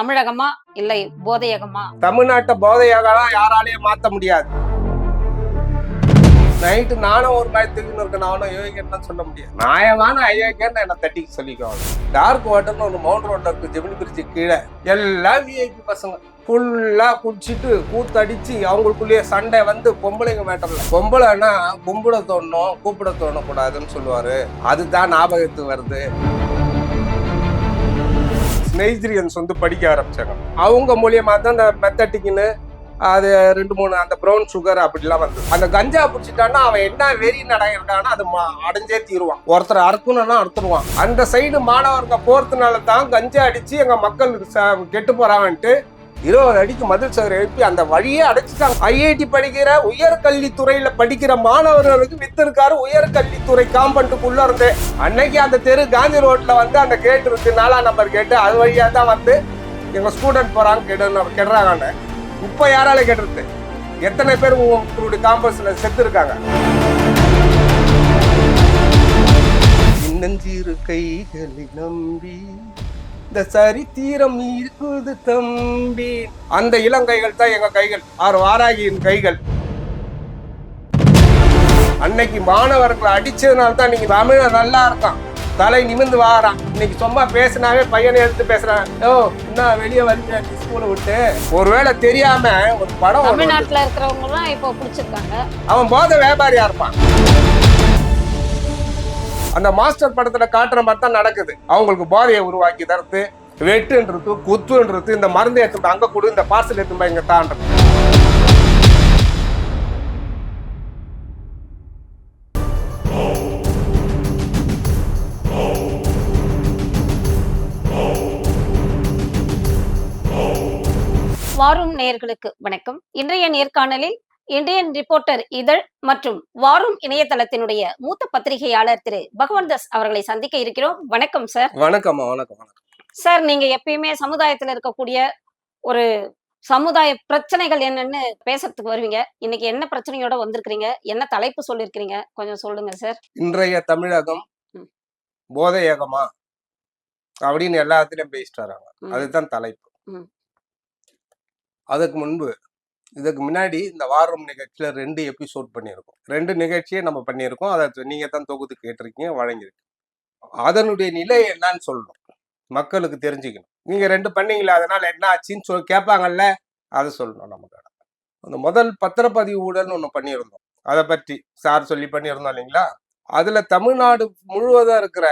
தமிழகமா இல்லை போதையகமா? தமிழ்நாட்டை போதையகம் யாராலையும் மாத்த முடியாது. நைட்டு நானும் ஒரு மாதிரி தூக்கின்னு இருக்கேன் நானும் யோகிக்கன்னு சொல்ல முடியாது. நியாயமான ஐயோக்கியன்னு என்ன தட்டி சொல்லிக்குவாங்க. டார்க் வாட்டர்னு ஒரு மவுண்ட் ரோட்ல இருக்கு ஜெமினி பிரிச்சு கீழே. எல்லாம் விஐபி பசங்க. ஃபுல்லா குடிச்சிட்டு கூத்தடிச்சு அவங்களுக்குள்ளேயே சண்டை வந்து பொம்பளைங்க மேட்டர்ல. பொம்பளைன்னா கும்பிட தோணும் கூப்பிட தோணக்கூடாதுன்னு சொல்லுவாரு. அதுதான் ஞாபகத்து வருது. நைஜீரியன்ஸ் வந்து படிக்க ஆரம்பிச்சாங்க. அவங்க மூலியமா தான் அந்த மெத்தட்டிக்குன்னு அது ரெண்டு மூணு அந்த ப்ரௌன் சுகர் அப்படிலாம் வந்து அந்த கஞ்சா பிடிச்சிட்டான்னா அவன் என்ன வெறி நடக்கிறானோ அது அடைஞ்சே தீருவான். ஒருத்தர் அறுக்கணும்னா அறுத்துருவான். அந்த சைடு மாணவர்கள் போறதுனால தான் கஞ்சா அடிச்சு எங்க மக்கள் ச- கெட்டு போறாங்கன்ட்டு இருபது அடிக்கு மதில் சதுரம் எழுப்பி அந்த வழியே அடைச்சிட்டாங்க. ஐஐடி படிக்கிற உயர்கல்வித்துறையில படிக்கிற மாணவர்களுக்கு வித்திருக்காரு உயர்கல்வித்துறை காம்பவுண்டுக்குள்ள இருந்து. அன்னைக்கு அந்த தெரு காந்தி ரோட்ல வந்து அந்த கேட் இருக்கு. நாலாம் நம்பர் கேட்டு அது வழியா தான் வந்து எங்க ஸ்டூடெண்ட் போறாங்க கெடு கெடுறாங்கன்னு இப்ப யாரால கெடுறது எத்தனை பேர் உங்களுடைய காம்பஸ்ல செத்து இருக்காங்க சின்னஞ்சிறு கைகளை நம்பி இந்த சரித்திரம் இருக்குது தம்பி. அந்த இளங்கைகள் தான் எங்க கைகள். ஆறு வாராகியின் கைகள். அன்னைக்கு மாணவர்களை அடிச்சதுனால தான் நீங்க தமிழ நல்லா இருக்கான். தலை நிமிந்து வாரான். இன்னைக்கு சும்மா பேசினாவே பையனை எடுத்து பேசுறான். ஓ என்ன வெளியே வந்து ஸ்கூலை விட்டு. ஒருவேளை தெரியாம ஒரு படம் தமிழ்நாட்டுல இருக்கிறவங்க இப்போ பிடிச்சிருக்காங்க. அவன் போத வியாபாரியா இருப்பான். அந்த மாஸ்டர் படத்துல காட்டுற மாதிரி தான் நடக்குது. அவங்களுக்கு போதையை உருவாக்கி தரத்து வெட்டுன்றது குத்துன்றது இந்த மருந்து எடுத்து அங்க கொடு இந்த பார்சல் எடுத்து இங்க தான்றது வாரும் நேயர்களுக்கு வணக்கம். இன்றைய நேர்காணலில் இந்தியன் ரிப்போர்ட்டர் இதழ் மற்றும் வாரும் இணையதளத்தினுடைய மூத்த பத்திரிகையாளர் திரு பகவந்தாஸ் அவர்களை சந்திக்க இருக்கிறோம். வணக்கம் சார். வணக்கம்மா வணக்கம் வணக்கம். சார் நீங்க எப்பயுமே சமுதாயத்துல இருக்கக்கூடிய ஒரு சமுதாய பிரச்சனைகள் என்னன்னு பேசுறதுக்கு வருவீங்க. இன்னைக்கு என்ன பிரச்சனையோட வந்திருக்கிறீங்க? என்ன தலைப்பு சொல்லியிருக்கிறீங்க கொஞ்சம் சொல்லுங்க சார். இன்றைய தமிழகம். போதையகமா? அப்படின்னு எல்லாத்துலயும் பேசிட்டு வராங்க. அதுதான் தலைப்பு. அதுக்கு முன்பு இதுக்கு முன்னாடி இந்த வாரம் நிகழ்ச்சியில ரெண்டு எபிசோட் பண்ணியிருக்கோம். ரெண்டு நிகழ்ச்சியை நம்ம பண்ணியிருக்கோம். அதை நீங்க தான் தொகுத்து கேட்டிருக்கீங்க வழங்கியிருக்கீங்க அதனுடைய நிலை என்னன்னு சொல்லணும். மக்களுக்கு தெரிஞ்சுக்கணும். நீங்கள் ரெண்டு பண்ணீங்களா அதனால் என்ன ஆச்சுன்னு சொல் கேட்பாங்கல்ல அதை சொல்லணும் நமக்கு அந்த முதல் பத்திரப்பதிவு ஊழல்னு ஒன்று பண்ணியிருந்தோம். அதை பற்றி சார் சொல்லி பண்ணியிருந்தோம் இல்லைங்களா? அதில் தமிழ்நாடு முழுவதும் இருக்கிற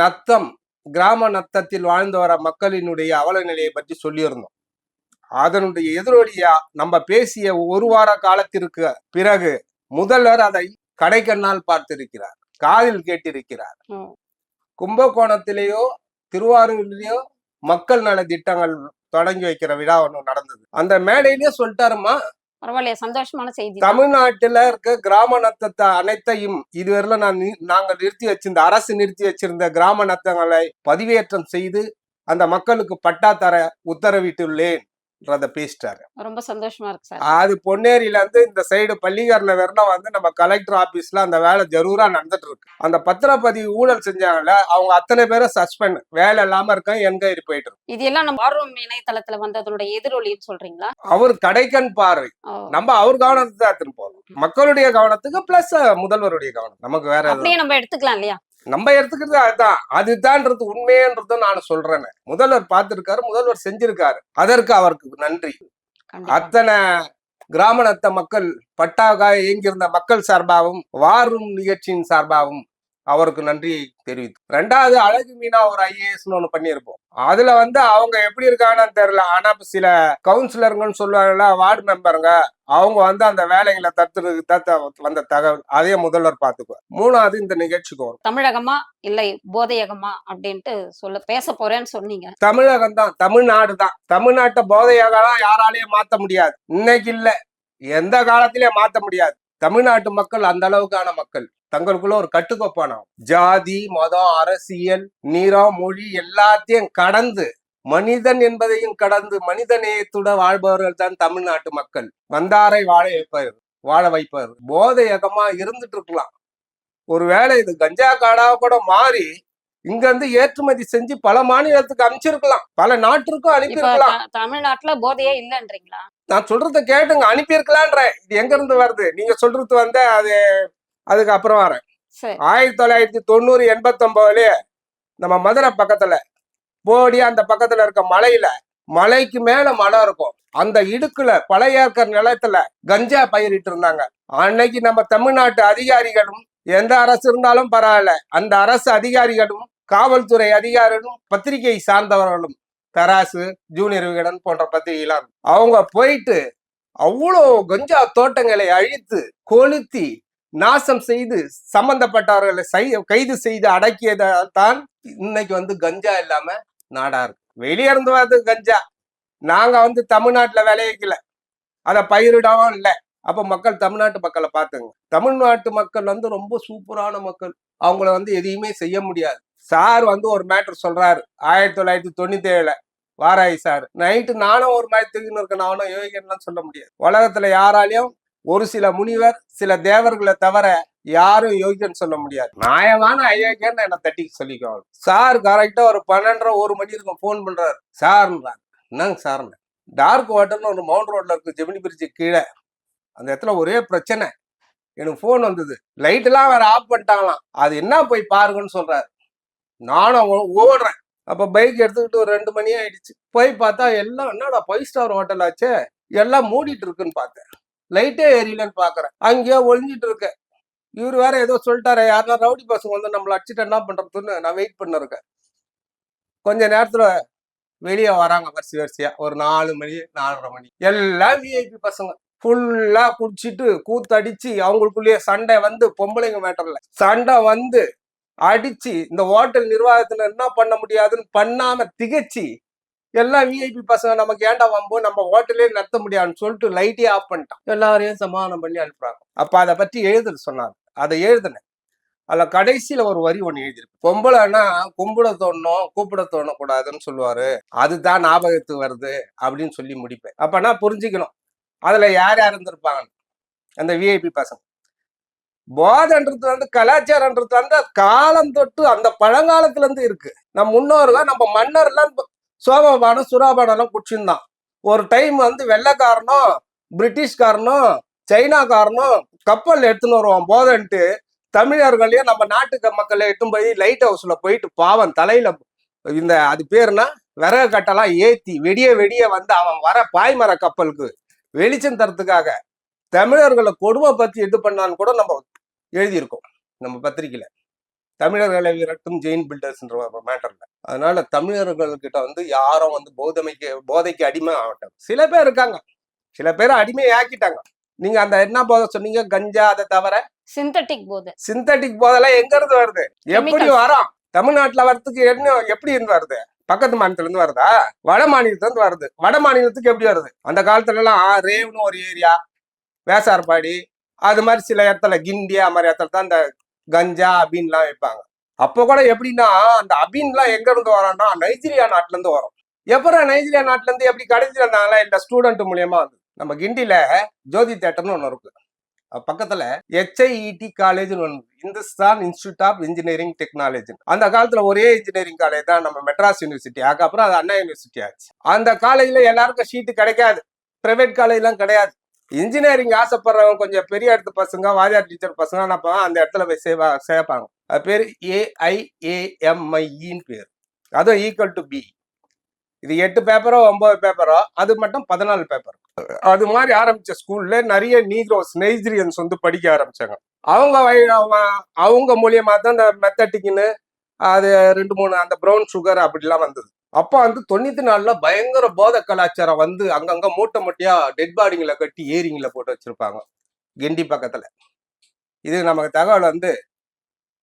நத்தம் கிராம நத்தத்தில் வாழ்ந்து வர மக்களினுடைய அவல நிலையை பற்றி சொல்லியிருந்தோம். அதனுடைய எதிரொலியா நம்ம பேசிய ஒரு வார காலத்திற்கு பிறகு முதல்வர் அதை கடைக்கண்ணால் பார்த்திருக்கிறார் காதில் கேட்டிருக்கிறார். கும்பகோணத்திலேயோ திருவாரூர்லயோ மக்கள் நல திட்டங்கள் தொடங்கி வைக்கிற விழா ஒன்று நடந்தது அந்த மேடையிலேயே சொல்லிட்டாருமா பரவாயில்லையா சந்தோஷமான செய்தி. தமிழ்நாட்டுல இருக்க கிராம நத்தத்தை அனைத்தையும் இதுவரையில நான் நாங்கள் நிறுத்தி வச்சிருந்த அரசு நிறுத்தி வச்சிருந்த கிராம நத்தங்களை பதிவேற்றம் செய்து அந்த மக்களுக்கு பட்டா தர உத்தரவிட்டுள்ளேன் பேசிட்டாரு. ரொம்ப சந்தோஷமா இருக்கு சார். அது பொன்னேரியில இருந்து இந்த சைடு பள்ளிக்கரண வரலாம் வந்து நம்ம கலெக்டர் ஆபீஸ்ல அந்த வேலை ஜரூரா நடந்துட்டு இருக்கு. அந்த பத்திரப்பதிவு ஊழல் செஞ்சாங்கல்ல அவங்க அத்தனை பேரும் சஸ்பெண்ட் வேலை இல்லாம இருக்க என்கொயரி போயிட்டு இருக்கு. இது எல்லாம் நம்ம வாரும் இணையதளத்துல வந்ததனுடைய எதிரொலின்னு சொல்றீங்களா? அவர் கடைக்கண் பார்வை. நம்ம அவர் கவனத்தை தான் போறோம். மக்களுடைய கவனத்துக்கு பிளஸ் முதல்வருடைய கவனம். நமக்கு வேற நம்ம எடுத்துக்கலாம் இல்லையா? நம்ம எடுத்துக்கிறது அதுதான். அதுதான்ன்றது உண்மையன்றது நான் சொல்றேன். முதல்வர் பார்த்திருக்காரு முதல்வர் செஞ்சிருக்காரு. அதற்கு அவருக்கு நன்றி. அத்தனை கிராமணத்த மக்கள் பட்டாக்காக இயங்கியிருந்த மக்கள் சார்பாகவும் வாரும் நிகழ்ச்சியின் சார்பாகவும் அவருக்கு நன்றி தெரிவித்து. ரெண்டாவது அழகு மீனா ஒரு ஐஏஎஸ்னு ஒண்ணு பண்ணியிருப்போம். அதுல வந்து அவங்க எப்படி இருக்காங்கன்னு தெரியல. ஆனா சில கவுன்சிலருங்கன்னு சொல்லுவாங்கல்ல வார்டு மெம்பருங்க அவங்க வந்து அந்த வேலைகளை தத்து தத்த வந்த தகவல் அதே முதல்வர் பார்த்துக்குவார். மூணாவது இந்த நிகழ்ச்சிக்கு வரும். தமிழகமா? இல்லை போதையகமா? அப்படின்ட்டு சொல்ல பேச போறேன்னு சொன்னீங்க. தமிழகம் தான் தமிழ்நாடு தான். தமிழ்நாட்டை போதையாகலாம் யாராலையும் மாத்த முடியாது. இன்னைக்கு இல்ல. எந்த காலத்திலயும் மாத்த முடியாது. தமிழ்நாட்டு மக்கள் அந்த அளவுக்கான மக்கள். தங்களுக்குள்ள ஒரு கட்டுக்கோப்பான ஜாதி மதம் அரசியல் நிறம் மொழி எல்லாத்தையும் கடந்து மனிதன் என்பதையும் கடந்து மனித நேயத்துட வாழ்பவர்கள் தான் தமிழ்நாட்டு மக்கள். வந்தாரை வாழ வைப்பார் வாழ வைப்பார். போதையகமா இருந்துட்டு இருக்கலாம். ஒருவேளை இது கஞ்சா காடாக கூட மாறி இங்க இருந்து ஏற்றுமதி செஞ்சு பல மாநிலத்துக்கு அனுப்பிச்சிருக்கலாம். பல நாட்டிற்கும் அனுப்பியிருக்கலாம். தமிழ்நாட்டுல போதையே இல்லைன்றீங்களா? நான் சொல்றத கேட்டுங்க. அனுப்பியிருக்கலான்றேன். இது எங்க இருந்து வருது? நீங்க சொல்றது வந்து அது அதுக்கு அப்புறம் வரேன். ஆயிரத்தி தொள்ளாயிரத்தி தொண்ணூறு எண்பத்தொன்பதுலயே நம்ம மதுரை பக்கத்துல போடி அந்த பக்கத்துல இருக்க மலையில மலைக்கு மேல மலை இருக்கும். அந்த இடுக்குல பழைய ஏக்கர் நிலத்துல கஞ்சா பயிரிட்டு இருந்தாங்க. அன்னைக்கு நம்ம தமிழ்நாட்டு அதிகாரிகளும் எந்த அரசு இருந்தாலும் பரவாயில்ல. அந்த அரசு அதிகாரிகளும் காவல்துறை அதிகாரிகளும் பத்திரிகை சார்ந்தவர்களும் தராசு ஜூனியர் விகடன் போன்ற பத்திரிகைலாம் அவங்க போயிட்டு அவ்வளோ கஞ்சா தோட்டங்களை அழித்து கொளுத்தி நாசம் செய்து சம்பந்தப்பட்டவர்களை கைது செய்து அடக்கியதால் தான் இன்னைக்கு வந்து கஞ்சா இல்லாம நாடா இருக்கு. வெளியே இருந்து வருது கஞ்சா. நாங்க வந்து தமிழ்நாட்டுல விளைவிக்கல அதை பயிரிடவும் இல்லை. அப்ப மக்கள் தமிழ்நாட்டு மக்களை பார்த்துங்க. தமிழ்நாட்டு மக்கள் வந்து ரொம்ப சூப்பரான மக்கள். அவங்கள வந்து எதையுமே செய்ய முடியாது. சார் வந்து ஒரு மேட்டர் சொல்றாரு. ஆயிரத்தி தொள்ளாயிரத்தி தொண்ணூத்தி ஏழுல வாராய் சார். நைட்டு நானும் ஒரு மாதிரி தூக்கின்னு இருக்கேன். நானும் யோகிக்கலாம் சொல்ல முடியாது. உலகத்துல யாராலையும் ஒரு சில முனிவர் சில தேவர்களை தவிர யாரும் யோகிக்கன்னு சொல்ல முடியாது. நியாயமான அயோக்கியன்னு என்ன தட்டி சொல்லிக்கோ சார் கரெக்டா ஒரு பன்னெண்டரை ஒரு மணி இருக்கும் ஃபோன் பண்றாரு. சார்ன்றார். என்னங்க சார்னு? டார்க் வாட்டர்னு ஒரு மவுண்ட் ரோட்ல இருக்கு ஜெமினி பிரிட்ஜு கீழே. அந்த இடத்துல ஒரே பிரச்சனை. எனக்கு ஃபோன் வந்தது. லைட் எல்லாம் வேற ஆஃப் பண்ணிட்டாங்களாம். அது என்ன போய் பாருங்கன்னு சொல்றாரு. நானும் ஓ- ஓடுறேன். அப்ப பைக் எடுத்துக்கிட்டு ஒரு ரெண்டு மணி ஆயிடுச்சு. போய் பார்த்தா எல்லாம் என்னடா ஃபைவ் ஸ்டார் ஹோட்டல் ஆச்சே? எல்லாம் மூடிட்டு இருக்குன்னு பார்த்தேன். லைட்டே ஏரியலன்னு பாக்குறேன் அங்கேயோ ஒழிஞ்சிட்டு இருக்கேன் இவர் வேற ஏதோ சொல்லிட்டாரு யாருன்னா ரவுடி பசங்க வந்து நம்மளை அடிச்சுட்டு என்ன பண்றதுன்னு நான் வெயிட் பண்ணிருக்கேன். கொஞ்ச நேரத்துல வெளியே வராங்க வரிசை வரிசையா. ஒரு நாலு மணி நாலரை மணி. எல்லாம் விஐபி பசங்க. ஃபுல்லா குடிச்சிட்டு கூத்தடிச்சு அவங்களுக்குள்ளேயே சண்டை வந்து பொம்பளைங்க மேட்டர்ல சண்டை வந்து அடிச்சு இந்த ஹோட்டல் நிர்வாகத்துல என்ன பண்ண முடியாதுன்னு பண்ணாம திகச்சு எல்லாம் விஐபி பசங்க நமக்கு ஏண்டா வம்போ? நம்ம ஹோட்டலே நடத்த முடியாதுன்னு சொல்லிட்டு லைட்டே ஆஃப் பண்ணிட்டான். எல்லாரையும் சமாதானம் பண்ணி அனுப்புறாங்க. அப்ப அதை பத்தி எழுதுற சொன்னாங்க. அதை எழுதுனேன். அதுல கடைசியில ஒரு வரி ஒண்ணு எழுதிருக்கு பொம்பளைன்னா கும்பிட தோணும் கூப்பிட தோணக்கூடாதுன்னு சொல்லுவாரு. அதுதான் ஞாபகத்துக்கு வருது அப்படின்னு சொல்லி முடிப்பேன். அப்பனா புரிஞ்சுக்கணும். அதுல யார் யார் இருந்திருப்பாங்க அந்த விஐபி பசங்க. போதன்றது வந்து கலாச்சாரன்றது வந்து காலம் தொட்டு அந்த பழங்காலத்துல இருந்து இருக்கு. நம்ம முன்னோர்கள் நம்ம மன்னர்லாம் சோமபானம் சுறாபானம் குடிச்சிருந்தான். ஒரு டைம் வந்து வெள்ளைக்காரனும் பிரிட்டிஷ்காரனும் சைனாக்காரனும் கப்பல் எடுத்துன்னு வருவான் போதன்ட்டு தமிழர்களையும் நம்ம நாட்டுக்கு மக்களை எட்டும் போய் லைட் ஹவுஸ்ல போயிட்டு பாவம் தலையில இந்த அது பேர்னா விறகு கட்டெல்லாம் ஏத்தி வெடிய வெடிய வந்து அவன் வர பாய்மர கப்பலுக்கு வெளிச்சம் தரத்துக்காக தமிழர்களை கொடுமை பத்தி இது பண்ணான்னு கூட நம்ம எழுதியிருக்கோம். நம்ம பத்திரிக்கையில. தமிழர்களை விரட்டும் ஜெயின் பில்டர்ஸ்ன்ற மேட்டர்ல அதனால தமிழர்கள்கிட்ட வந்து யாரும் வந்து போதமைக்கு போதைக்கு அடிமை ஆகட்டும் சில பேர் இருக்காங்க. சில பேர் அடிமை ஆக்கிட்டாங்க. நீங்க அந்த என்ன போதை சொன்னீங்க? கஞ்சா அதை தவிர? சிந்தட்டிக் போதை. சிந்தட்டிக் போதெல்லாம் எங்க இருந்து வருது எப்படி. வரும் தமிழ்நாட்டுல வர்றதுக்கு என்ன எப்படி இருந்து வருது? பக்கத்து மாநிலத்துல இருந்து வருதா? வட மாநிலத்துல இருந்து வருது. வட மாநிலத்துக்கு எப்படி வருது? அந்த காலத்துல எல்லாம் ரேவ்னு ஒரு ஏரியா வேசார்பாடி அது மாதிரி சில இடத்துல கிண்டி அது மாதிரி இடத்துல தான் இந்த கஞ்சா அபின்லாம் வைப்பாங்க. அப்போ கூட எப்படின்னா அந்த அபின்லாம் எங்க இருந்து வரோம்னா நைஜீரியா நாட்டுல இருந்து வரும். எப்பறம் நைஜீரியா நாட்டுல இருந்து எப்படி கடைசியில் இருந்தாங்களா இந்த ஸ்டூடெண்ட் மூலியமா வந்து. நம்ம கிண்டியில ஜோதி தேட்டர்னு ஒன்று இருக்கு. பக்கத்துல ஹெச்ஐஇடி காலேஜ்னு ஒன்று Hindustan institute of engineering technology அந்த காலத்துல ஒரே இன்ஜினியரிங் காலேஜ் தான் நம்ம மெட்ராஸ் யூனிவர்சிட்டி அதுக்கப்புறம் அது அண்ணா யூனிவர்சிட்டி ஆச்சு. அந்த காலேஜ்ல எல்லாருக்கும் சீட்டு கிடைக்காது. பிரைவேட் காலேஜ்லாம் கிடையாது. இன்ஜினியரிங் ஆசைப்படுறவங்க கொஞ்சம் பெரிய இடத்து பசங்க வாதியார் டீச்சர் பசங்க என்ன பண்ணுவாங்க, அந்த இடத்துல போய் சேவா சேர்ப்பாங்க அது பேர் ஏஐஏஎம்ஐஇன்னு பேர். அதுவும் ஈக்குவல் டு பி இது எட்டு பேப்பரோ ஒன்பது பேப்பரோ அது மட்டும் பதினாலு பேப்பர் அது மாதிரி ஆரம்பிச்ச ஸ்கூல்ல நிறைய நீக்ரோஸ் நைஜீரியன்ஸ் வந்து படிக்க ஆரம்பிச்சாங்க. அவங்க வழி- அவங்க- அவங்க மூலியமா தான் இந்த மெத்தட்டிக்குன்னு அது ரெண்டு மூணு அந்த ப்ரௌன் சுகர் அப்படிலாம் வந்தது. அப்போ வந்து தொண்ணூத்தி நாலுல பயங்கர போதை கலாச்சாரம் வந்து அங்கங்க மூட்டை மூட்டையா டெட் பாடிங்களை கட்டி ஏரிங்களை போட்டு வச்சிருப்பாங்க. கெண்டி பக்கத்துல. இது நமக்கு தகவல் வந்து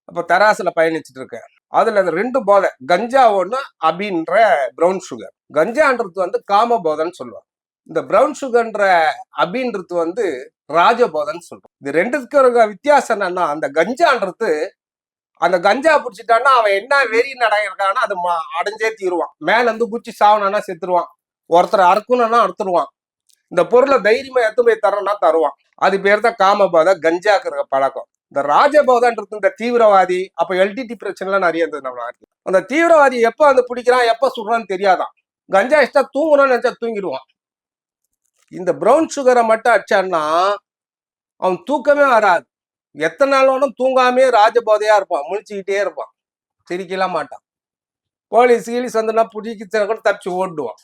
அப்போ தராசுல பயணிச்சுட்டு இருக்கேன் அதுல அந்த ரெண்டு போதை கஞ்சா ஒண்ணு அப்படின்ற ப்ரௌன் சுகர் கஞ்சான்றது வந்து காம போதைன்னு சொல்லுவாங்க. இந்த ப்ரௌன் சுகர்ன்ற அபின்றது வந்து ராஜபோதன்னு சொல்றோம். இது ரெண்டுக்கு இருக்க வித்தியாசம் என்னன்னா அந்த கஞ்சான்றது அந்த கஞ்சா பிடிச்சிட்டான்னா அவன் என்ன வெறி நடக்கிறான்னா அது அடைஞ்சே தீருவான். மேல இருந்து குச்சி சாவனானா செத்துருவான். ஒருத்தர் அறுக்கணும்னா அறுத்துருவான். இந்த பொருளை தைரியமா எடுத்து போய் தரணும்னா தருவான். அது பேர் தான் காமபோதை கஞ்சாக்குற பழக்கம். இந்த ராஜபோதான்றது இந்த தீவிரவாதி அப்ப எல்டிடி பிரச்சனைலாம் நிறைய இருந்தது நம்ம நாட்டில். அந்த தீவிரவாதி எப்ப வந்து பிடிக்கிறான் எப்ப சுடுறான்னு தெரியாதான். கஞ்சா இஷ்டா தூங்கணும்னு நினைச்சா தூங்கிடுவான். இந்த ப்ரௌன் சுகரை மட்டும் அடிச்சான்னா அவன் தூக்கமே வராது. எத்தனை நாள் வேணும் தூங்காமே ராஜபோதையா இருப்பான் முழிச்சுக்கிட்டே இருப்பான். சிரிக்கலாம் மாட்டான். போலீஸ் கீலீஸ் வந்துன்னா புடிக்கிச்சனை கூட தப்பிச்சு ஓடுவான்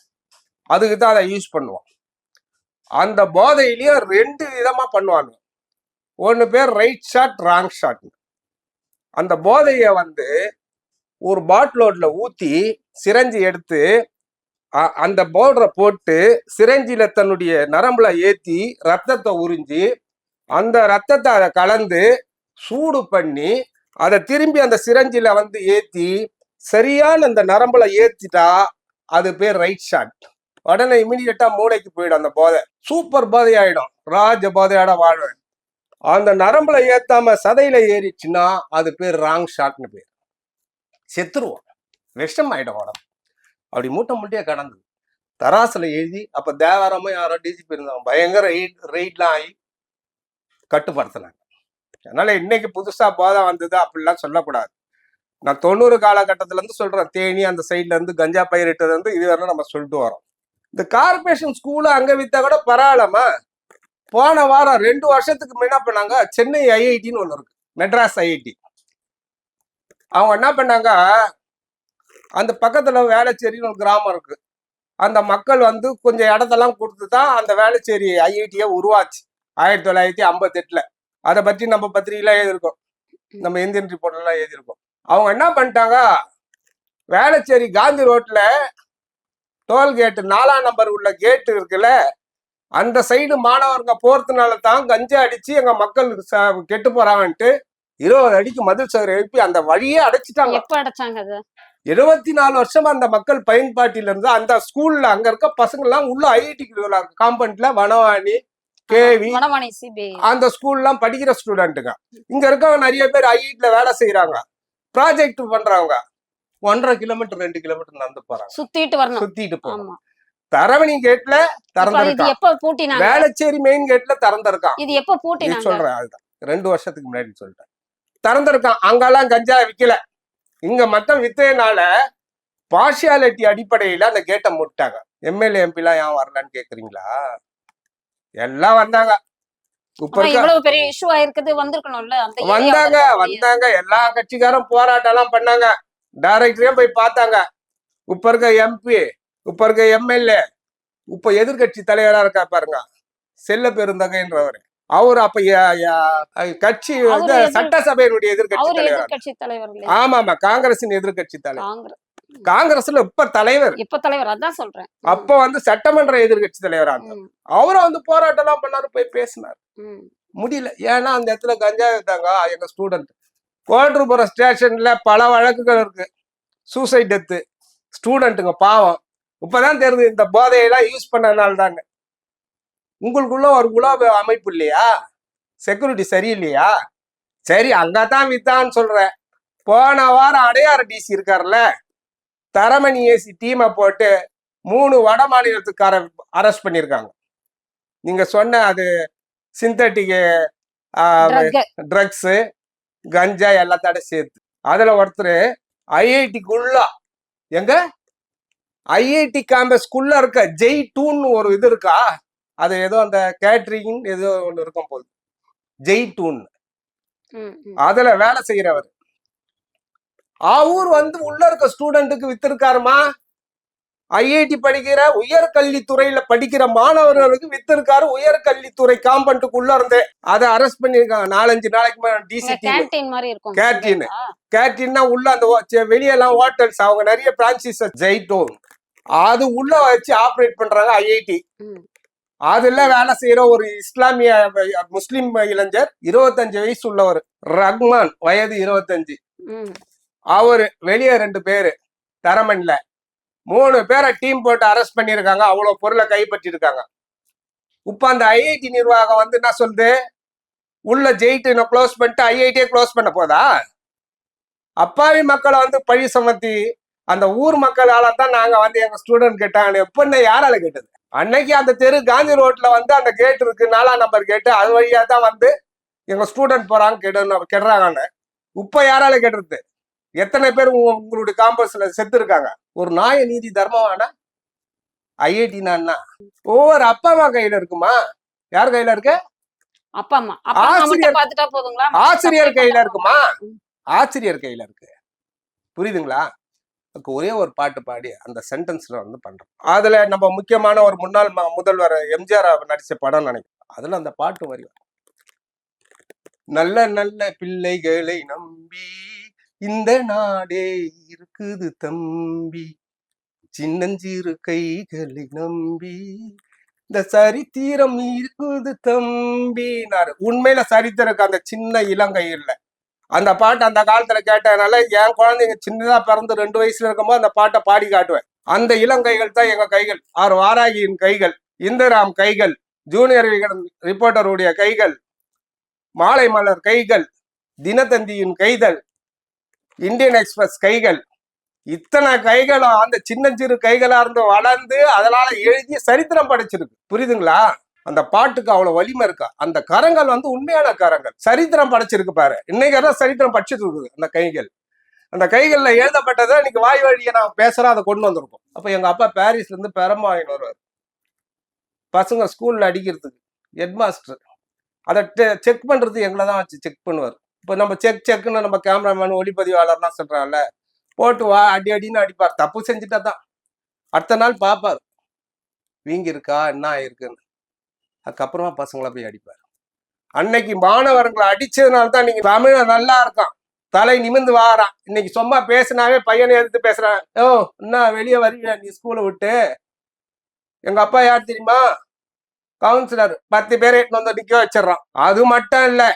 அதுக்கு தான் அதை யூஸ் பண்ணுவான். அந்த போதையிலையும் ரெண்டு விதமா பண்ணுவாங்க. ஒன்று பேர் ரைட் ஷாட் ராங் ஷாட்னு அந்த போதையை வந்து ஒரு பாட்டிலோட்ல ஊற்றி சிரஞ்சி எடுத்து அ- அந்த பவுடரை போட்டு சிரஞ்சியில் தன்னுடைய நரம்புல ஏற்றி ரத்தத்தை உறிஞ்சி அந்த ரத்தத்தை அதை கலந்து சூடு பண்ணி அதை திரும்பி அந்த சிரஞ்சில வந்து ஏத்தி சரியான அந்த நரம்புல ஏத்திட்டா அது பேர் ரைட் ஷாட் உடனே இமீடியட்டா மூளைக்கு போயிடும் அந்த போதை. சூப்பர் போதை ஆயிடும் ராஜ போதையாட வாழ்வேன். அந்த நரம்புல ஏத்தாம சதையில ஏறிச்சுன்னா அது பேர் ராங் ஷாட்னு பேர். செத்துருவோம். விஷம் ஆயிடும் உடம்பு. அப்படி மூட்டை மூட்டையா கடந்தது. தராசுல எழுதி அப்ப தேவாரமும் யாரோ டிஜிபி இருந்தாங்க. பயங்கர ரெய்ட் ரெய்ட்லாம் ஆகி கட்டுப்படுத்தினாங்க. அதனால இன்னைக்கு புதுசா போதை வந்தது அப்படிலாம் சொல்லக்கூடாது. நான் தொண்ணூறு காலகட்டத்துல இருந்து சொல்றேன் தேனி அந்த சைட்ல இருந்து கஞ்சா பயிரிட்டது வந்து இதுவரை நம்ம சொல்லிட்டு வரோம். இந்த கார்பரேஷன் ஸ்கூலு அங்க வித்தா கூட பரவாயில்லமா போன வாரம் ரெண்டு வருஷத்துக்கு முன்ன பண்ணாங்க சென்னை ஐஐடின்னு ஒன்று இருக்கு மெட்ராஸ் ஐஐடி அவங்க என்ன பண்ணாங்க அந்த பக்கத்துல வேளச்சேரின்னு ஒரு கிராமம் இருக்கு. அந்த மக்கள் வந்து கொஞ்சம் இடத்தெல்லாம் கொடுத்து தான் அந்த வேளச்சேரி ஐஐடியை உருவாச்சு. ஆயிரத்தி தொள்ளாயிரத்தி ஐம்பத்தெட்டுல. அதை பற்றி நம்ம பத்திரிகையில எழுதியிருக்கோம். நம்ம இந்தியன் ரிப்போர்ட்லாம் எழுதியிருக்கோம். அவங்க என்ன பண்ணிட்டாங்க? வேளச்சேரி காந்தி ரோட்ல டோல்கேட் நாலாம் நம்பர் உள்ள கேட் இருக்குல்ல அந்த சைடு மாணவருங்க போறதுனால தான் கஞ்சா அடிச்சு எங்க மக்கள் கெட்டு போறாங்கன்ட்டு இருபது அடிக்கு மதில் சகர் எழுப்பி அந்த வழியே அடைச்சிட்டாங்க. எப்ப அடைச்சாங்க அது? இருபத்தி நாலு வருஷமா அந்த மக்கள் பயன்பாட்டில இருந்து அந்த ஸ்கூல்ல அங்க இருக்க பசங்க எல்லாம் உள்ள ஐஐடி காம்பவுண்ட்ல வனவாணி கேவி அந்த ஸ்கூல்லாம் படிக்கிற ஸ்டூடெண்ட்டுங்க இங்க இருக்கவங்க நிறைய பேர் ஐஐடில வேலை செய்யறாங்க ப்ராஜெக்ட் பண்றவங்க ஒன்றரை கிலோமீட்டர் ரெண்டு கிலோமீட்டர் நடந்து போறாங்க. சுத்திட்டு வரணும். சுத்திட்டு போறாங்க ஆமா. தரவணி கேட்ல திறந்திருக்கான் எப்ப பூட்டினாங்க? வேளச்சேரி மெயின் கேட்ல திறந்திருக்கான். இது எப்ப பூட்டினாங்க? சொல்றேன் அதுதான் ரெண்டு வருஷத்துக்கு முன்னாடி சொல்லிட்டேன் திறந்திருக்கான். அங்கெல்லாம் கஞ்சா விக்கல. இங்க மட்டும் வித்ததுனால பார்ஷியாலிட்டி அடிப்படையில அந்த கேட்டை மூட்டாங்க. எம்எல்ஏ எம்பி எல்லாம் ஏன் வரலன்னு கேக்குறீங்களா? எல்லாம் வந்தாங்க. இவ்வளவு பெரிய இஷ்யூ ஆயிருக்குது வந்திருக்கணும்ல வந்தாங்க வந்தாங்க. எல்லா கட்சிக்காரும் போராட்டம் எல்லாம் பண்ணாங்க. டைரக்டரையும் போய் பார்த்தாங்க. இப்ப இருக்க எம்பி இப்ப இருக்க எம்எல்ஏ இப்ப எதிர்கட்சி தலைவரா இருக்கா பாருங்க செல்ல பெருந்தகைன்றவர். அவர் அப்ப கட்சி வந்து சட்டசபையினுடைய எதிர்கட்சி தலைவர். ஆமா ஆமா. காங்கிரசின் எதிர்கட்சி தலைவர். காங்கிரஸ்ல இப்ப தலைவர். இப்ப தலைவர் அதான் சொல்றேன். அப்ப வந்து சட்டமன்ற எதிர்கட்சி தலைவரா இருந்தார். அவரும் வந்து போராட்டம் எல்லாம் பண்ணாரு போய் பேசினார். முடியல. ஏன்னா அந்த இடத்துல கஞ்சா வித்தாங்க எங்க ஸ்டூடெண்ட் கோல்ட்ருபுரம் ஸ்டேஷன்ல பல வழக்குகள் இருக்கு. சூசைட் டெத்து ஸ்டூடெண்ட்டுங்க பாவம். இப்பதான் தெரியுது இந்த போதையெல்லாம் யூஸ் பண்ணதுனால தாங்க உங்களுக்குள்ள ஒரு உலக அமைப்பு இல்லையா? செக்யூரிட்டி சரியில்லையா? சரி அங்கதான் வித்தான்னு சொல்றேன். போன வாரம் அடையாறு டிசி இருக்கார்ல தரமணி ஏசி டீமை போட்டு மூணு வட மாநிலத்துக்கார அரெஸ்ட் பண்ணியிருக்காங்க நீங்க சொன்ன அது சிந்தட்டிக். ட்ரக்ஸு கஞ்சா எல்லாத்தோட சேர்த்து. அதுல ஒருத்தர் ஐஐடிக்குள்ள எங்க? ஐஐடி கேம்பஸ்க்குள்ள இருக்க ஜெய் டூன்னு ஒரு இது இருக்கா? அது ஏதோ அந்த கேட்ரிங் ஏதோ ஒன்று இருக்கும் போது ஜெய் டூன். அதுல வேலை செய்யறவர் அவர் வந்து உள்ள இருக்க ஸ்டூடெண்ட்டுக்கு வித்திருக்காருமா? ஐஐடி படிக்கிற உயர்கல்வித்துறையில படிக்கிற மாணவர்களுக்கு வித்திருக்காரு உயர்கல்வித்துறை காம்பவுண்டுக்குள்ள இருந்தே. அதை அரெஸ்ட் பண்ணிருக்காங்க நாலஞ்சு நாளைக்கு இருக்கும். Canteen. இல்லையா? கேட்டீன்னா உள்ள அந்த வெளியெல்லாம் ஹோட்டல்ஸ் அவங்க நிறைய பிரான்சிஸ் ஜெயிட்டோம் அது உள்ள வச்சு ஆப்ரேட் பண்றாங்க ஐஐடி. அதுல வேலை செய்யற ஒரு இஸ்லாமிய முஸ்லிம் இளைஞர் இருபத்தஞ்சு வயசு உள்ளவர். ரஹ்மான் வயது இருபத்தஞ்சு. அவரு வெளியே ரெண்டு பேரு தரமன்ல. மூணு பேரை டீம் போட்டு அரெஸ்ட் பண்ணியிருக்காங்க. அவ்வளவு பொருளை கைப்பற்றிருக்காங்க இப்ப அந்த ஐஐடி நிர்வாகம் வந்து என்ன சொல்லுது? உள்ள ஜெயிட்டு நான் க்ளோஸ் பண்ணிட்டு ஐஐடியே க்ளோஸ் பண்ண போதா? அப்பாவி மக்களை வந்து பழி சுமத்தி அந்த ஊர் மக்களால தான் நாங்க வந்து எங்க ஸ்டூடெண்ட் கேட்டாங்க எப்பன்னு யாரால கேட்டது? அன்னைக்கு அந்த தெரு காந்தி ரோட்ல வந்து அந்த கேட் இருக்கு நாலாம் நம்பர் கேட்டு அது வழியா தான் வந்து எங்க ஸ்டூடெண்ட் போறாங்க கெடு கெடுறாங்கன்னு. இப்ப யாரால கேட்டுருது எத்தனை பேர் உங்க- உங்களுடைய காம்பஸ்ல செத்து இருக்காங்க ஒரு நாய நீதி தர்மமான ஐஐடி நான் ஒவ்வொரு அப்பா அம்மா கையில இருக்குமா? யார் கையில இருக்கு? அப்பா அம்மா. ஆசிரியர் பாத்துட்டா போதுங்களா? ஆசிரியர் கையில இருக்குமா. ஆசிரியர் கையில இருக்கு. புரியுதுங்களா? ஒரே ஒரு பாட்டு பாடி அந்த சென்டென்ஸ்ல வந்து பண்றோம். அதுல நம்ம முக்கியமான ஒரு முன்னாள் முதல்வர் எம்ஜிஆர் நடிச்ச படம் நினைக்கிறேன். அதுல அந்த பாட்டு வரி. நல்ல நல்ல பிள்ளைகளை நம்பி இந்த நாடே இருக்குது தம்பி. சின்னஞ்சிறு கைகளை நம்பி. இந்த சரித்திரம் இருக்குது தம்பினாரு உண்மையில சரித்திரம் அந்த சின்ன இளங்கையில் அந்த பாட்டு அந்த காலத்துல கேட்டதுனால என் குழந்தைங்க சின்னதா பிறந்து ரெண்டு வயசுல இருக்கும்போது அந்த பாட்டை பாடி காட்டுவேன். அந்த இளங்கைகள் தான் எங்க கைகள். ஆர் வாராகியின் கைகள் இந்திராம் கைகள் ஜூனியர் விகடன் ரிப்போர்ட்டருடைய கைகள் மாலை மலர் கைகள் தினத்தந்தியின் கைகள் இந்தியன் எக்ஸ்பிரஸ் கைகள். இத்தனை கைகளும் அந்த சின்னஞ்சிறு கைகளா இருந்து வளர்ந்து அதனால எழுதி சரித்திரம் படைச்சிருக்கு. புரியுதுங்களா? அந்த பாட்டுக்கு அவ்வளவு வலிமை இருக்கா? அந்த கரங்கள் வந்து உண்மையான கரங்கள். சரித்திரம் படைச்சிருக்கு பாரு. இன்னைக்கு சரித்திரம் படிச்சிட்டு இருக்குது அந்த கைகள். அந்த கைகள்ல எழுதப்பட்டதை இன்னைக்கு வாய் வழியை நான் பேசுறேன் அதை கொண்டு வந்திருக்கோம். அப்ப எங்க அப்பா பாரிஸ்ல இருந்து பெரம்பு வாங்கிட்டு வருவார். பசங்க ஸ்கூல்ல அடிக்கிறதுக்கு ஹெட் மாஸ்டர் அதை செக் பண்றது எங்களை தான் வச்சு செக் பண்ணுவார். இப்போ நம்ம செக் செக்குன்னு நம்ம கேமராமேன் ஒளிப்பதிவாளர்லாம் சொல்கிறாங்கல்ல போட்டு வா அடி அடின்னு அடிப்பார். தப்பு செஞ்சுட்டா தான் அடுத்த நாள் பார்ப்பார் வீங்கி இருக்கா என்ன ஆயிருக்குன்னு. அதுக்கப்புறமா பசங்களை போய் அடிப்பார். அன்னைக்கு மாணவர்களை அடிச்சதுனால தான் நீங்க தமிழ நல்லா இருக்கான். தலை நிமிந்து வாரான் இன்னைக்கு சும்மா பேசினாவே பையனை எடுத்து பேசுறான் ஓ என்ன வெளியே வருவியா நீ ஸ்கூலை விட்டு. எங்க அப்பா யார் தெரியுமா? கவுன்சிலர் பத்து பேரை எட்டு வந்து நிக்க வச்சிடறான். அது மட்டும் இல்லை.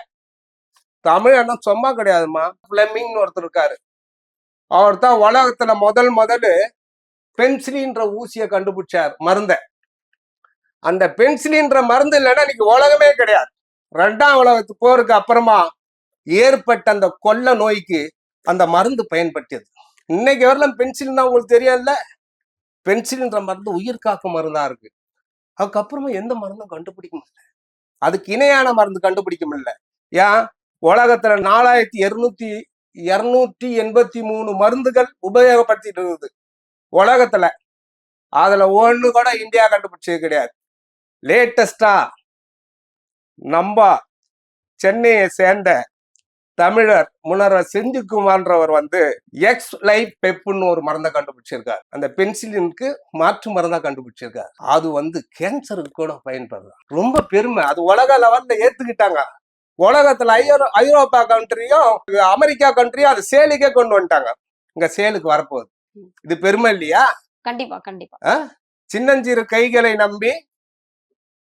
தமிழ் சும்மா கிடையாதுமா பிளமிங்னு ஒருத்தர் இருக்காரு. அவர் தான் உலகத்துல முதல் முதல்ல பென்சிலின்ற ஊசியை கண்டுபிடிச்சார் மருந்த. அந்த பென்சிலின்ற மருந்து இல்லைன்னா இன்னைக்கு உலகமே கிடையாது. ரெண்டாம் உலகத்து போருக்கு அப்புறமா ஏற்பட்ட அந்த கொள்ள நோய்க்கு அந்த மருந்து பயன்பட்டது இன்னைக்கு வரலாம் பென்சில்னா உங்களுக்கு தெரியல பென்சில்ன்ற மருந்து உயிர் காக்கும் மருந்தா இருக்கு. அதுக்கப்புறமா எந்த மருந்தும் கண்டுபிடிக்க முடியல. அதுக்கு இணையான மருந்து கண்டுபிடிக்க முடியல. ஏன்? உலகத்துல நாலாயிரத்தி இருநூத்தி இருநூத்தி எண்பத்தி மூணு மருந்துகள் உபயோகப்படுத்திட்டு இருக்குது. உலகத்துல. அதுல ஒண்ணு கூட இந்தியா கண்டுபிடிச்சது கிடையாது. லேட்டஸ்டா நம்ம சென்னையை சேர்ந்த தமிழர் முனவர் செஞ்சுக்குமார்ன்றவர் வந்து எக்ஸ் லைஃப் பெப்புன்னு ஒரு மருந்தை கண்டுபிடிச்சிருக்காரு. அந்த பென்சிலினுக்கு மாற்று மருந்தா கண்டுபிடிச்சிருக்காரு. அது வந்து கேன்சருக்கு கூட பயன்படுது. ரொம்ப பெருமை. அது உலக லெவல்ல ஏத்துக்கிட்டாங்க. உலகத்துல ஐரோ ஐரோப்பா கண்ட்ரியும் அமெரிக்கா கண்ட்ரியும் அது சேலுக்கே கொண்டு வந்துட்டாங்க. இங்க சேலுக்கு வரப்போகுது. இது பெருமை இல்லையா? கண்டிப்பா கண்டிப்பா. சின்னஞ்சிறு கைகளை நம்பி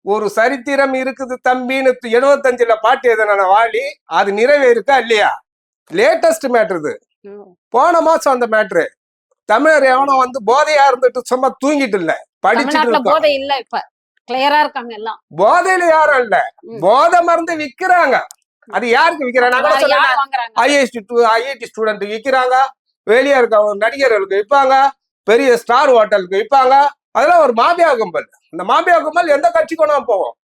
ஒரு சரித்திரம் இருக்குது தம்பின்னு எழுபத்தஞ்சுல பாட்டு எதுனா வாலி அது நிறைவேறுக்கா இல்லையா? லேட்டஸ்ட் மேட்ரு இது. போன மாசம் அந்த மேட்ரு தமிழர் எவனோ வந்து போதையா இருந்துட்டு சும்மா தூங்கிட்டு இல்ல படிச்சுட்டு போதை இல்ல இப்ப. கிளியரா இருக்காங்க எல்லாம். போதையில யாரும் இல்ல. போதை மருந்து விக்கிறாங்க. அது யாருக்கு விக்கிறாங்க? ஐஐடி ஐஐடி ஸ்டூடெண்ட் விற்கிறாங்க வெளியே இருக்க நடிகர்களுக்கு விற்பாங்க பெரிய ஸ்டார் ஹோட்டலுக்கு விற்பாங்க அதெல்லாம் ஒரு மாபியா கும்பல். இந்த மாபியா கும்பல் எந்த கட்சிக்கு வேணா போவோம்.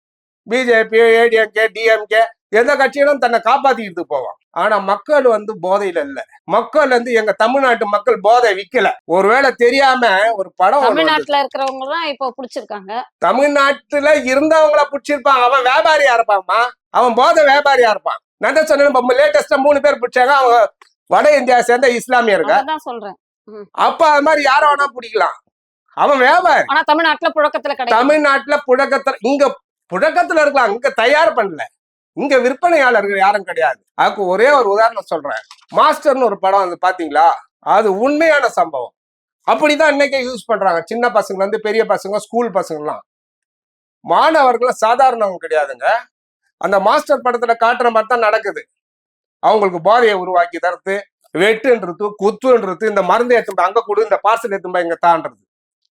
பிஜேபி ஏடிஎம்கே டிஎம்கே எந்த கட்சியிலும் தன்னை காப்பாத்திக்கிட்டு போவோம். ஆனா மக்கள் வந்து போதையில இல்ல. மக்கள் வந்து எங்க தமிழ்நாட்டு மக்கள் போதை விக்கல. ஒருவேளை தெரியாம ஒரு படம். தமிழ்நாட்டுல இருக்கிறவங்க தான் இப்போ புடிச்சிருக்காங்க. தமிழ்நாட்டுல இருந்தவங்கள பிடிச்சிருப்பான். அவன் வியாபாரியா இருப்பான்மா அவன் போதை வியாபாரியா இருப்பான் நான் சொன்னேன் லேட்டஸ்டா மூணு பேர் பிடிச்சாங்க. அவங்க வட இந்தியா சேர்ந்த இஸ்லாமியர்கள். சொல்றேன். அப்ப அது மாதிரி யார வேணா பிடிக்கலாம். அவன் வியாபாரி. ஆனா தமிழ்நாட்டுல புழக்கத்துல தமிழ்நாட்டுல புழக்கத்துல இங்க புழக்கத்துல இருக்கலாம். இங்க தயார் பண்ணல. இங்க விற்பனையாளர்கள் யாரும் கிடையாது. அதுக்கு ஒரே ஒரு உதாரணம் சொல்றேன். மாஸ்டர்னு ஒரு படம் வந்து பாத்தீங்களா? அது உண்மையான சம்பவம். அப்படிதான் இன்னைக்கே யூஸ் பண்றாங்க. சின்ன பசங்கள்ல இருந்து பெரிய பசங்க ஸ்கூல் பசங்கலாம் மாணவர்கள் சாதாரணவங்க கிடையாதுங்க. அந்த மாஸ்டர் படத்துல காட்டுற மாதிரி தான் நடக்குது. அவங்களுக்கு போதையை உருவாக்கி தரது வெட்டுன்றது குத்துன்றது இந்த மருந்து எடுத்து அங்க கொடு இந்த பார்சல் எடுத்து இங்க தான்றது.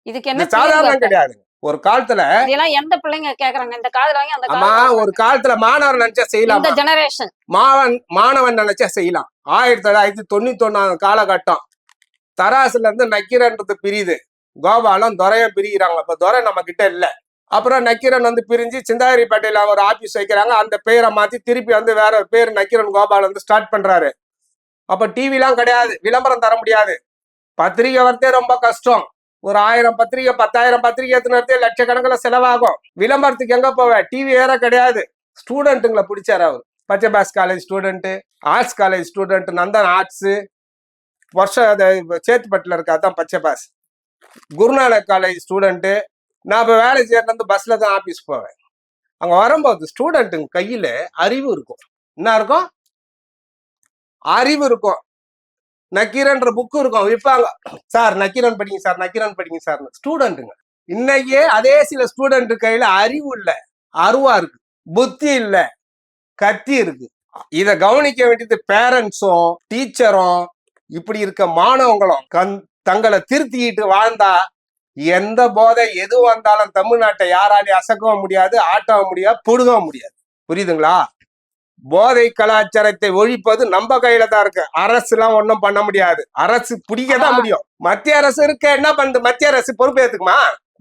இதுக்கு இது என்ன சாதாரணம் அப்ப? ஒரு காலத்துல இதெல்லாம் எந்த பிள்ளைங்க கேக்குறாங்க? இந்த காதுல வாங்கி அந்த ஆமா ஒரு காலத்துல மாணவர் நினைச்சா இந்த செய்யலாம். ஜெனரேஷன் மாவன் மாணவன் நினைச்சா செய்யலாம். ஆயிரத்தி தொள்ளாயிரத்தி தொண்ணூத்தி ஒன்னாவது காலகட்டம். தராசுல இருந்து நக்கீரன்றது பிரியுது. கோபாலம் துரையும் பிரிகிறாங்க இப்ப துரை நம்ம கிட்ட இல்ல. அப்புறம் நக்கீரன் வந்து பிரிஞ்சு சிந்தாதிரிப்பேட்டையில ஒரு ஆபீஸ் வைக்கிறாங்க. அந்த பேரை மாத்தி திருப்பி வந்து வேற பேர் நக்கீரன் கோபால் வந்து ஸ்டார்ட் பண்றாரு. அப்ப டிவிலாம் கிடையாது. விளம்பரம் தர முடியாது. பத்திரிகை வரதே ரொம்ப கஷ்டம். ஒரு ஆயிரம் பத்திரிகை பத்தாயிரம் பத்திரிகை எத்தனை லட்சக்கணக்கில் செலவாகும். விளம்பரத்துக்கு எங்க போவேன் டிவி வேற கிடையாது. ஸ்டூடெண்ட்டுங்களை பிடிச்சாரு அவர். Pachaiyappas college student arts college student Nandan arts வருஷம் அது சேத்துப்பட்டில் தான் பச்சை பச்சைபாஸ். குருநானக் காலேஜ் ஸ்டூடெண்ட்டு நான் இப்போ வேலை செய்யறது பஸ்ஸில் தான் ஆஃபீஸ் போவேன். அங்கே வரும்போது ஸ்டூடெண்ட்டுங்க கையில் அறிவு இருக்கும். என்ன இருக்கும்? அறிவு இருக்கும். நக்கீரன்ற புக்கு இருக்கும். விற்பாங்க சார் நக்கீரன் படிங்க சார் நக்கீரன் படிங்க சார். ஸ்டூடெண்ட்டுங்க இன்னைக்கே அதே சில ஸ்டூடெண்ட் கையில அறிவு இல்ல. அருவா இருக்கு. புத்தி இல்ல. கத்தி இருக்கு. இத கவனிக்க வேண்டியது பேரண்ட்ஸும் டீச்சரும் இப்படி இருக்க மாணவங்களும் கண் தங்களை திருத்திக்கிட்டு வாழ்ந்தா எந்த போதை எது வந்தாலும் தமிழ்நாட்டை யாராலையும் அசக்கவும் முடியாது ஆட்டவும் முடியாது புடுகவும் முடியாது. புரியுதுங்களா? போதை கலாச்சாரத்தை ஒழிப்பது நம்ம கையில தான் இருக்கு. அரசு எல்லாம் ஒண்ணும் பண்ண முடியாது. அரசு பிடிக்க தான் முடியும். மத்திய அரசு இருக்க? என்ன பண்ணுது மத்திய அரசு பொறுப்பேத்துக்குமா?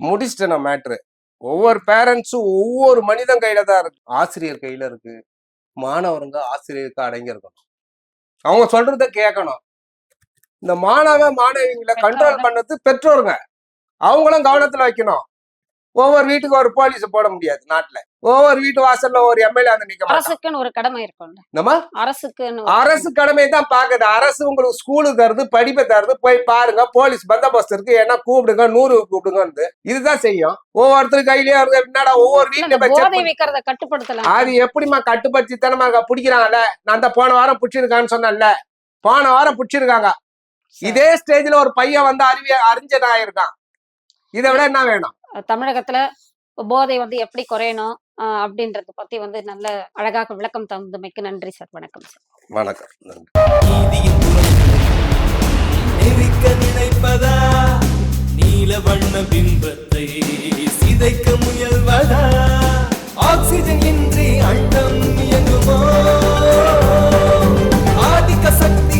முடிச்சிட்டேன் நான் மேட்ரு ஒவ்வொரு பேரண்ட்ஸும் ஒவ்வொரு மனிதன் கையில தான் இருக்கு. ஆசிரியர் கையில இருக்கு. மாணவருங்க ஆசிரியருக்கு அடங்கி இருக்கணும் அவங்க சொல்றத கேட்கணும். இந்த மாணவ மாணவிகளை கண்ட்ரோல் பண்ணது பெற்றோருங்க. அவங்களும் கவனத்துல வைக்கணும். ஒவ்வொரு வீட்டுக்கு ஒரு போலீஸ் போட முடியாது நாட்டுல. ஒவ்வொரு வீட்டு வாசல்ல ஒரு எம்எல்ஏ வந்து நிக்க அரசுக்குன்னு ஒரு கடமை இருக்கும்ல. நம்ம அரசுக்குன்னு ஒரு- அரசு கடமை தான் பாக்குது அரசு உங்களுக்கு ஸ்கூலு தருது படிப்பை தருது போய் பாருங்க போலீஸ் பந்தோபஸ்து இருக்கு. ஏன்னா கூப்பிடுங்க நூறு கூப்பிடுங்க இதுதான் செய்யும். ஒவ்வொருத்தர் கையிலயும் இருக்கு. என்னடா ஒவ்வொரு வீட்டுல கட்டுப்படுத்தலாம். அது எப்படிம்மா கட்டுப்படுத்தி தானே பிடிக்கிறாங்கல்ல? நான் தான் போன வாரம் பிடிச்சிருக்கான்னு சொன்னேன்ல. போன வாரம் பிடிச்சிருக்காங்க. இதே ஸ்டேஜ்ல ஒரு பையன் வந்து அறிவிய அறிஞன் ஆயிருக்கான் இதை விட என்ன வேணும்? தமிழகத்துல போதை வந்து எப்படி குறையணும் அப்படின்றத பத்தி வந்து நல்ல அழகாக விளக்கம் தந்தமைக்கு நன்றி சார். வணக்கம் சார். வணக்கம். நினைப்பதா? நீல வண்ண பிம்பத்தை சிதைக்க முயல்வதா? ஆக்சிஜன் இன்றி அண்டம் இயங்குமோ? ஆதிக்க சக்தி